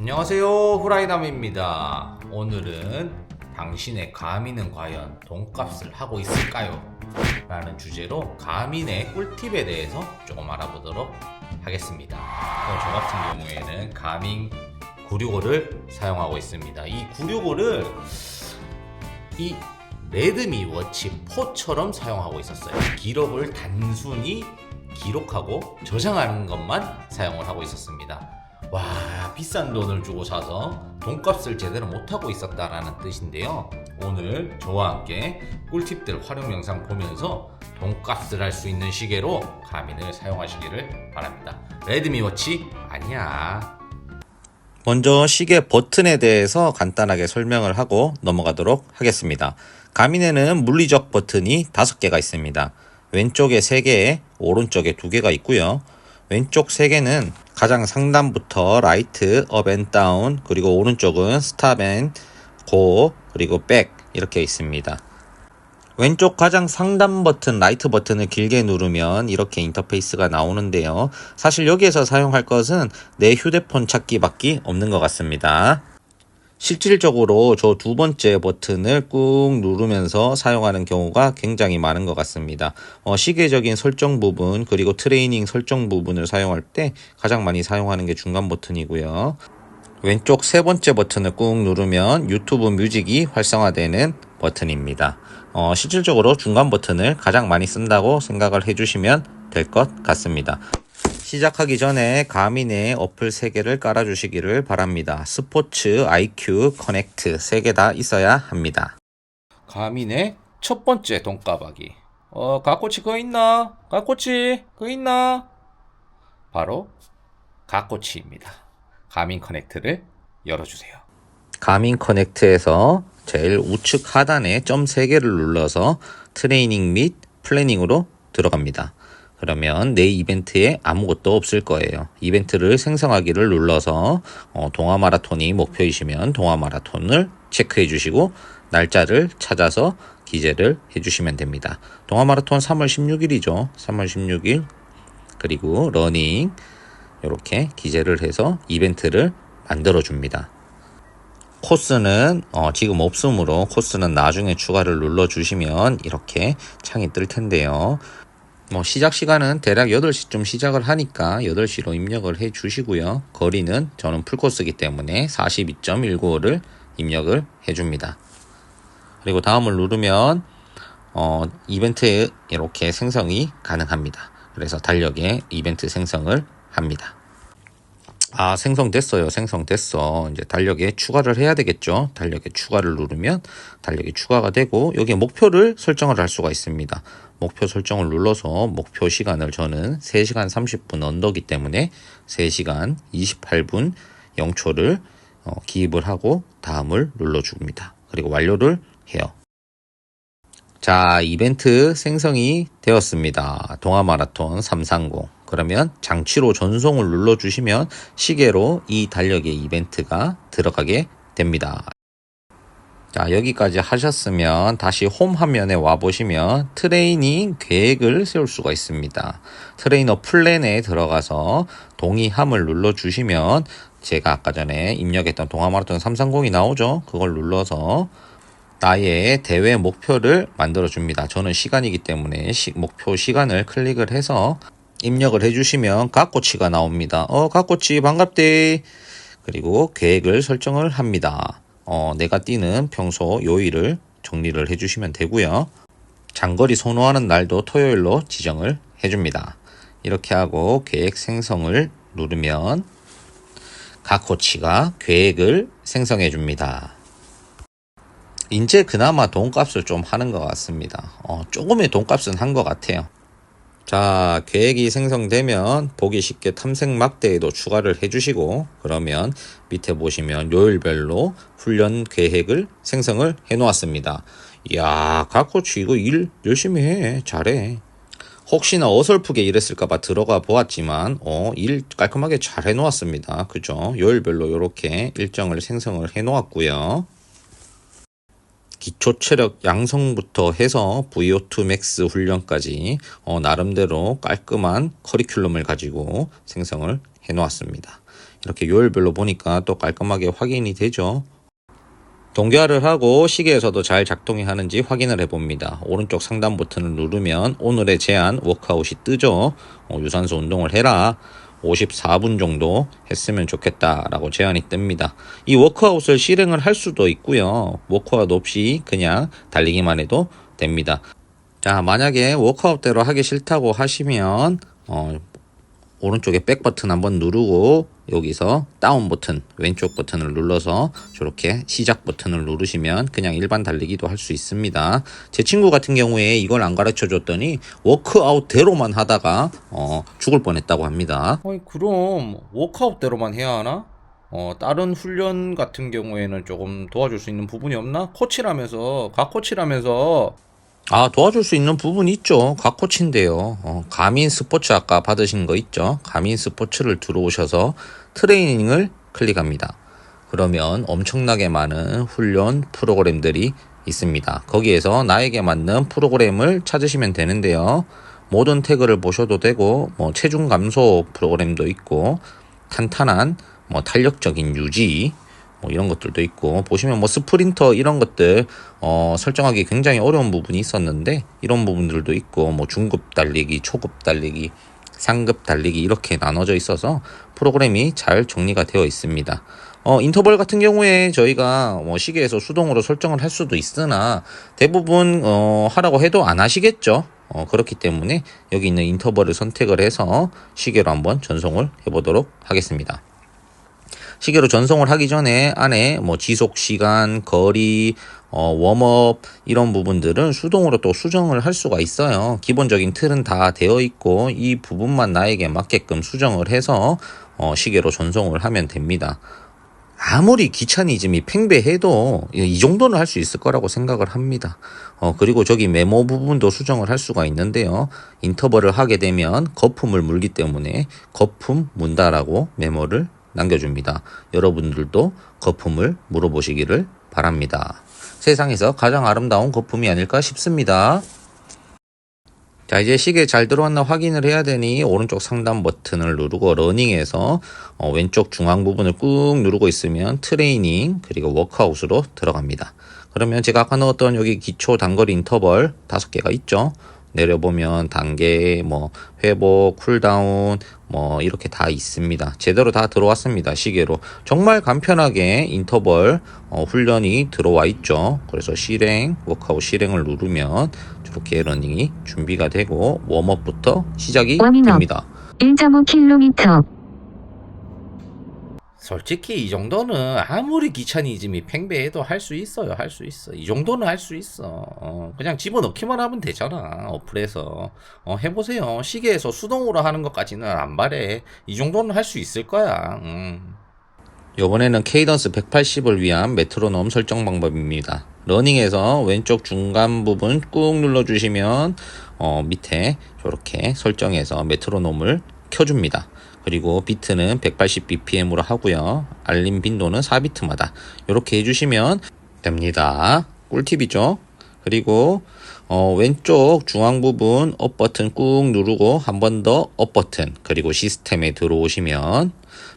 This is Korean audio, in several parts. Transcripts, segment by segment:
안녕하세요 후라이담입니다. 오늘은 당신의 가민은 과연 돈값을 하고 있을까요? 라는 주제로 가민의 꿀팁에 대해서 조금 알아보도록 하겠습니다. 어, 저 같은 경우에는 가민 965를 사용하고 있습니다. 이 965를 이 레드미 워치 4처럼 사용하고 있었어요. 기록을 단순히 기록하고 저장하는 것만 사용을 하고 있었습니다 와 비싼 돈을 주고 사서 돈값을 제대로 못하고 있었다라는 뜻인데요 오늘 저와 함께 꿀팁들 활용 영상 보면서 돈값을 할 수 있는 시계로 가민을 사용하시기를 바랍니다 레드미 워치 아니야 먼저 시계 버튼에 대해서 간단하게 설명을 하고 넘어가도록 하겠습니다. 가민에는 물리적 버튼이 5개가 있습니다. 왼쪽에 3개, 오른쪽에 2개가 있고요. 왼쪽 3개는 가장 상단부터 라이트, 업앤 다운, 그리고 오른쪽은 스탑 앤 고, 그리고 백 이렇게 있습니다. 왼쪽 가장 상단 버튼, 라이트 버튼을 길게 누르면 이렇게 인터페이스가 나오는데요. 사실 여기에서 사용할 것은 내 휴대폰 찾기밖에 없는 것 같습니다. 실질적으로 저 두 번째 버튼을 꾹 누르면서 사용하는 경우가 굉장히 많은 것 같습니다. 어, 시계적인 설정 부분 그리고 트레이닝 설정 부분을 사용할 때 가장 많이 사용하는 게 중간 버튼이고요. 왼쪽 세 번째 버튼을 꾹 누르면 유튜브 뮤직이 활성화되는 버튼입니다. 어, 실질적으로 중간 버튼을 가장 많이 쓴다고 생각을 해주시면 될 것 같습니다. 시작하기 전에 가민의 어플 3개를 깔아주시기를 바랍니다. 스포츠, IQ, 커넥트 3개 다 있어야 합니다. 가민의 첫 번째 돈가박이 어 가꼬치 그거 있나? 가꼬치 그거 있나? 바로 가꼬치입니다 가민 커넥트를 열어주세요 가민 커넥트에서 제일 우측 하단에 점 3개를 눌러서 트레이닝 및 플래닝으로 들어갑니다. 그러면 내 이벤트에 아무것도 없을 거예요. 이벤트를 생성하기를 눌러서 어, 동화 마라톤이 목표이시면 동화 마라톤을 체크해 주시고 날짜를 찾아서 기재를 해 주시면 됩니다. 동화 마라톤 3월 16일이죠. 3월 16일 그리고 러닝 이렇게 기재를 해서 이벤트를 만들어 줍니다. 코스는 어, 지금 없으므로 코스는 나중에 추가를 눌러 주시면 이렇게 창이 뜰 텐데요. 뭐 시작 시간은 대략 8시쯤 시작을 하니까 8시로 입력을 해 주시고요. 거리는 저는 풀코스이기 때문에 42.195를 입력을 해 줍니다. 그리고 다음을 누르면 어, 이벤트에 이렇게 생성이 가능합니다. 그래서 달력에 이벤트 생성을 합니다. 아, 생성됐어요. 생성됐어. 이제 달력에 추가를 해야 되겠죠. 달력에 추가를 누르면 달력이 추가가 되고 여기에 목표를 설정을 할 수가 있습니다. 목표 설정을 눌러서 목표 시간을 저는 3시간 30분 언더기 때문에 3시간 28분 0초를 어, 기입을 하고 다음을 눌러줍니다. 그리고 완료를 해요. 자, 이벤트 생성이 되었습니다. 동아 마라톤 330. 그러면 장치로 전송을 눌러주시면 시계로 이 달력의 이벤트가 들어가게 됩니다. 자, 여기까지 하셨으면 다시 홈 화면에 와 보시면 트레이닝 계획을 세울 수가 있습니다. 트레이너 플랜에 들어가서 동의함을 눌러 주시면 제가 아까 전에 입력했던 동아 마라톤 330이 나오죠. 그걸 눌러서 나의 대회 목표를 만들어 줍니다. 저는 시간이기 때문에 시, 목표 시간을 클릭을 해서 입력을 해주시면 갓꼬치가 나옵니다. 어, 갓꼬치 반갑대. 그리고 계획을 설정을 합니다. 어, 내가 뛰는 평소 요일을 정리를 해주시면 되고요. 장거리 선호하는 날도 토요일로 지정을 해줍니다. 이렇게 하고 계획 생성을 누르면 갓코치가 계획을 생성해 줍니다. 이제 그나마 돈값을 좀 하는 것 같습니다. 어, 조금의 돈값은 한 것 같아요. 자, 계획이 생성되면 보기 쉽게 탐색 막대에도 추가를 해주시고, 그러면 밑에 보시면 요일별로 훈련 계획을 생성을 해 놓았습니다. 이야, 각코치 이거 일 열심히 해. 잘해. 혹시나 어설프게 일했을까봐 들어가 보았지만, 어, 일 깔끔하게 잘 해 놓았습니다. 그죠? 요일별로 이렇게 일정을 생성을 해 놓았고요. 기초 체력 양성부터 해서 VO2 맥스 훈련까지 어, 나름대로 깔끔한 커리큘럼을 가지고 생성을 해 놓았습니다. 이렇게 요일별로 보니까 또 깔끔하게 확인이 되죠. 동기화를 하고 시계에서도 잘 작동이 하는지 확인을 해봅니다. 오른쪽 상단 버튼을 누르면 오늘의 제한 워크아웃이 뜨죠. 어, 유산소 운동을 해라. 54분 정도 했으면 좋겠다라고 제안이 뜹니다. 이 워크아웃을 실행을 할 수도 있고요. 워크아웃 없이 그냥 달리기만 해도 됩니다. 자, 만약에 워크아웃대로 하기 싫다고 하시면 어, 오른쪽에 백 버튼 한번 누르고 여기서 다운 버튼 왼쪽 버튼을 눌러서 저렇게 시작 버튼을 누르시면 그냥 일반 달리기도 할 수 있습니다. 제 친구 같은 경우에 이걸 안 가르쳐 줬더니 워크아웃대로만 하다가 어, 죽을 뻔했다고 합니다. 어이 그럼 워크아웃대로만 해야 하나? 어 다른 훈련 같은 경우에는 조금 도와줄 수 있는 부분이 없나? 코치라면서 각 코치라면서 아, 도와줄 수 있는 부분이 있죠. 각 코치인데요. 어, 가민 스포츠 아까 받으신 거 있죠. 가민 스포츠를 들어오셔서 트레이닝을 클릭합니다. 그러면 엄청나게 많은 훈련 프로그램들이 있습니다. 거기에서 나에게 맞는 프로그램을 찾으시면 되는데요. 모든 태그를 보셔도 되고, 뭐, 체중 감소 프로그램도 있고, 탄탄한, 뭐, 탄력적인 유지, 뭐 이런 것들도 있고 보시면 뭐 스프린터 이런 것들 어 설정하기 굉장히 어려운 부분이 있었는데 이런 부분들도 있고 뭐 중급 달리기, 초급 달리기, 상급 달리기 이렇게 나눠져 있어서 프로그램이 잘 정리가 되어 있습니다. 어, 인터벌 같은 경우에 저희가 뭐 시계에서 수동으로 설정을 할 수도 있으나 대부분 어, 하라고 해도 안 하시겠죠. 어, 그렇기 때문에 여기 있는 인터벌을 선택을 해서 시계로 한번 전송을 해보도록 하겠습니다. 시계로 전송을 하기 전에 안에 뭐 지속 시간, 거리, 어, 웜업 이런 부분들은 수동으로 또 수정을 할 수가 있어요. 기본적인 틀은 다 되어 있고 이 부분만 나에게 맞게끔 수정을 해서 어, 시계로 전송을 하면 됩니다. 아무리 귀차니즘이 팽배해도 이 정도는 할 수 있을 거라고 생각을 합니다. 어, 그리고 저기 메모 부분도 수정을 할 수가 있는데요. 인터벌을 하게 되면 거품을 물기 때문에 거품 문다라고 메모를 남겨줍니다. 여러분들도 거품을 물어보시기를 바랍니다. 세상에서 가장 아름다운 거품이 아닐까 싶습니다. 자, 이제 시계 잘 들어왔나 확인을 해야 되니 오른쪽 상단 버튼을 누르고 러닝에서 어, 왼쪽 중앙 부분을 꾹 누르고 있으면 트레이닝 그리고 워크아웃으로 들어갑니다. 그러면 제가 아까 넣었던 여기 기초 단거리 인터벌 다섯 개가 있죠. 내려보면 단계, 뭐 회복, 쿨다운, 뭐 이렇게 다 있습니다. 제대로 다 들어왔습니다. 시계로 정말 간편하게 인터벌 어, 훈련이 들어와 있죠. 그래서 실행, 워크아웃 실행을 누르면 저렇게 러닝이 준비가 되고 웜업부터 시작이. 됩니다. 1.5km, 솔직히 이 정도는 아무리 귀차니즘이 팽배해도 할 수 있어요. 할 수 있어. 이 정도는 할 수 있어. 어, 그냥 집어넣기만 하면 되잖아. 어플에서. 어, 해보세요. 시계에서 수동으로 하는 것까지는 안 바래. 이 정도는 할 수 있을 거야. 음. 이번에는 케이던스 180을 위한 메트로놈 설정 방법입니다. 러닝에서 왼쪽 중간 부분 꾹 눌러주시면 어, 밑에 이렇게 설정해서 메트로놈을 켜줍니다. 그리고 비트는 180bpm으로 하고요. 알림 빈도는 4비트마다 이렇게 해주시면 됩니다. 꿀팁이죠. 그리고 어, 왼쪽 중앙 부분 업 버튼 꾹 누르고 한 번 더 업 버튼 그리고 시스템에 들어오시면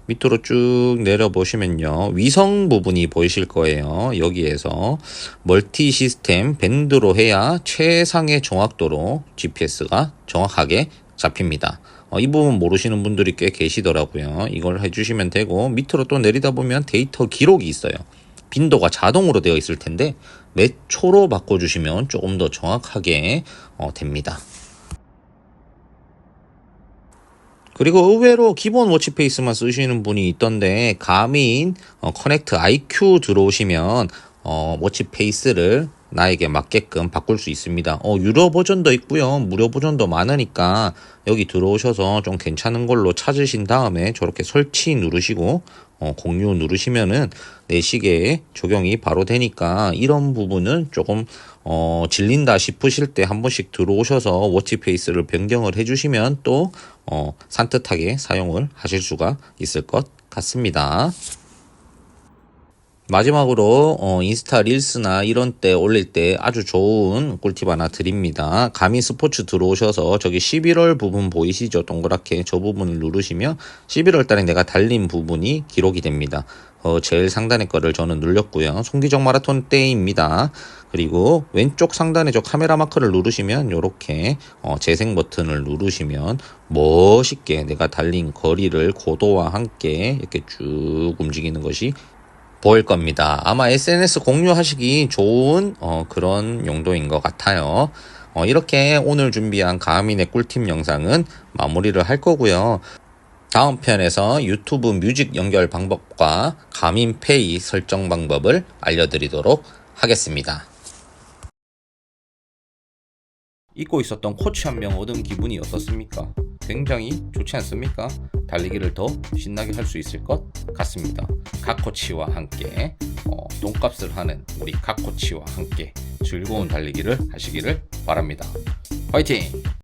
밑으로 쭉 내려 보시면요. 위성 부분이 보이실 거예요. 여기에서 멀티 시스템 밴드로 해야 최상의 정확도로 GPS가 정확하게 잡힙니다. 어, 이 부분 모르시는 분들이 꽤 계시더라고요. 이걸 해주시면 되고 밑으로 또 내리다 보면 데이터 기록이 있어요. 빈도가 자동으로 되어 있을 텐데 몇 초로 바꿔주시면 조금 더 정확하게 어, 됩니다. 그리고 의외로 기본 워치페이스만 쓰시는 분이 있던데 가민 어, 커넥트 IQ 들어오시면 어, 워치페이스를 나에게 맞게끔 바꿀 수 있습니다. 어, 유료 버전도 있고요. 무료 버전도 많으니까 여기 들어오셔서 좀 괜찮은 걸로 찾으신 다음에 저렇게 설치 누르시고 어, 공유 누르시면은 내 시계에 적용이 바로 되니까 이런 부분은 조금 어, 질린다 싶으실 때 한 번씩 들어오셔서 워치페이스를 변경을 해주시면 또 어, 산뜻하게 사용을 하실 수가 있을 것 같습니다. 마지막으로 어, 인스타 릴스나 이런 때 올릴 때 아주 좋은 꿀팁 하나 드립니다. 가미 스포츠 들어오셔서 저기 11월 부분 보이시죠? 동그랗게 저 부분을 누르시면 11월 달에 내가 달린 부분이 기록이 됩니다. 어, 제일 상단의 거를 저는 눌렸고요. 송기정 마라톤 때입니다. 그리고 왼쪽 상단에 저 카메라 마크를 누르시면 이렇게 어, 재생 버튼을 누르시면 멋있게 내가 달린 거리를 고도와 함께 이렇게 쭉 움직이는 것이 보일 겁니다. 아마 SNS 공유하시기 좋은 어, 그런 용도인 것 같아요. 어, 이렇게 오늘 준비한 가민의 꿀팁 영상은 마무리를 할 거고요. 다음 편에서 유튜브 뮤직 연결 방법과 가민페이 설정 방법을 알려드리도록 하겠습니다. 잊고 있었던 코치 한 명 얻은 기분이 어떻습니까? 굉장히 좋지 않습니까? 달리기를 더 신나게 할 수 있을 것 같습니다. 각 코치와 함께 어, 돈값을 하는 우리 각 코치와 함께 즐거운 달리기를 하시기를 바랍니다. 화이팅!